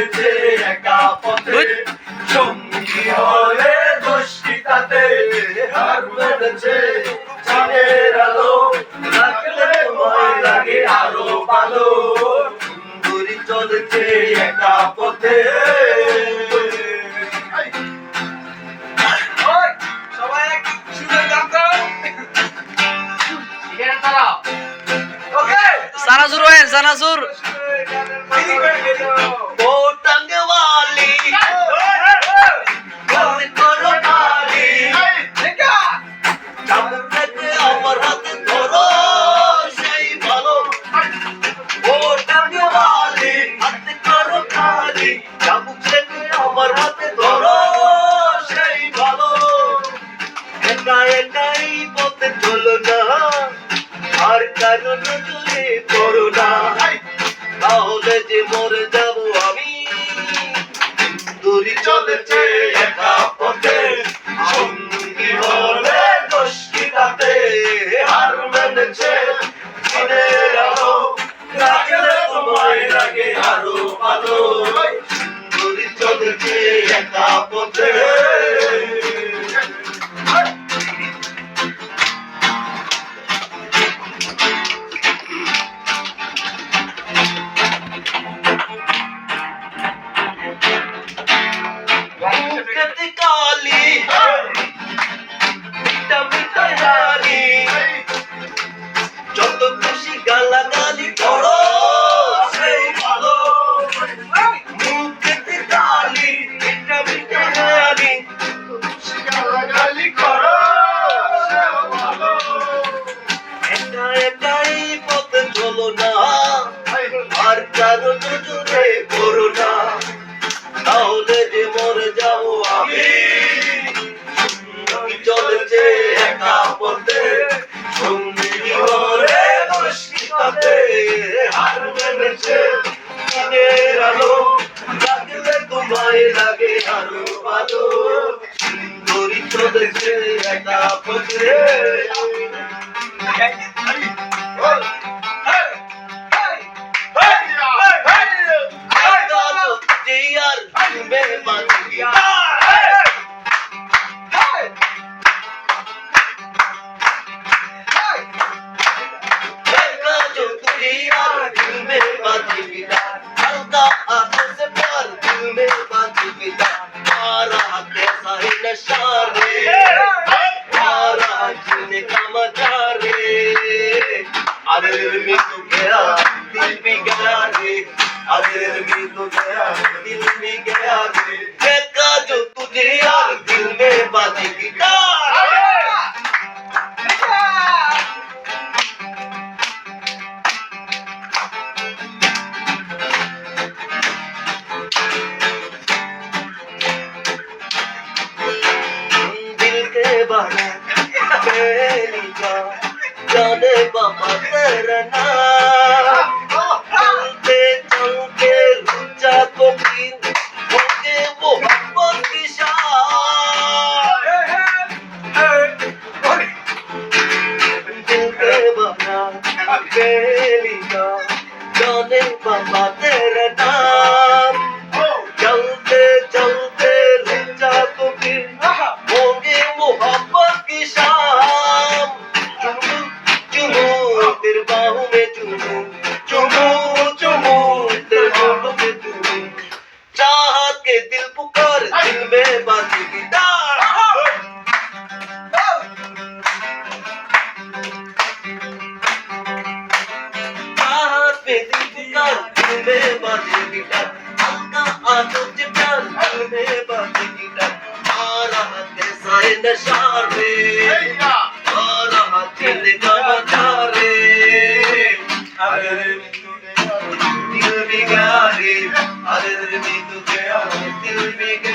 চলেছে একা পথে। সঙ্গী হলে দোষটি তাতে। হার মেনেছে চাঁদের আলো। রাখলে ভয় লাগে আরও ভালো। সুন্দরী চলেছে একা পথে। সবাই এক সুরে না আর কারও নজরে পড়ো তাহলে যে মরে যাব আমি। দূরি চলেছে একা পথে। সঙ্গী হলে তাতে হার মেনেছে। দিনের আলো রাখলে তোমায় লাগে আরও ভালো। দূরি চলেছে একা পথে। মেনেছে দিনের আলো লাগলে তোমায় লাগে আলো ভালো সুন্দরী চলেছে একা পথে बाबा तेरा नाम चलते चलते रुचा को फिर होके वो मोहब्बत की शान दिल के बना दिल पुकार दिल में बाजी गिटार चाहत पे दिल पुकार दिल में बाजी गिटार हल्का आंखों से प्यार दिल में बाजी गिटार आ रहा कैसा है नशा रे आ रहा दिल का मजा रे अरे दिल भी गया रे अरे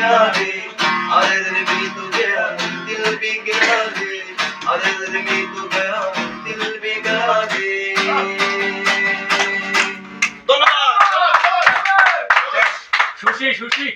गया रे अरे दिल भी तो गया दिल भी गया रे अरे दिल भी तो गया दिल भी गया रे ধন্যবাদ সুশি সুশি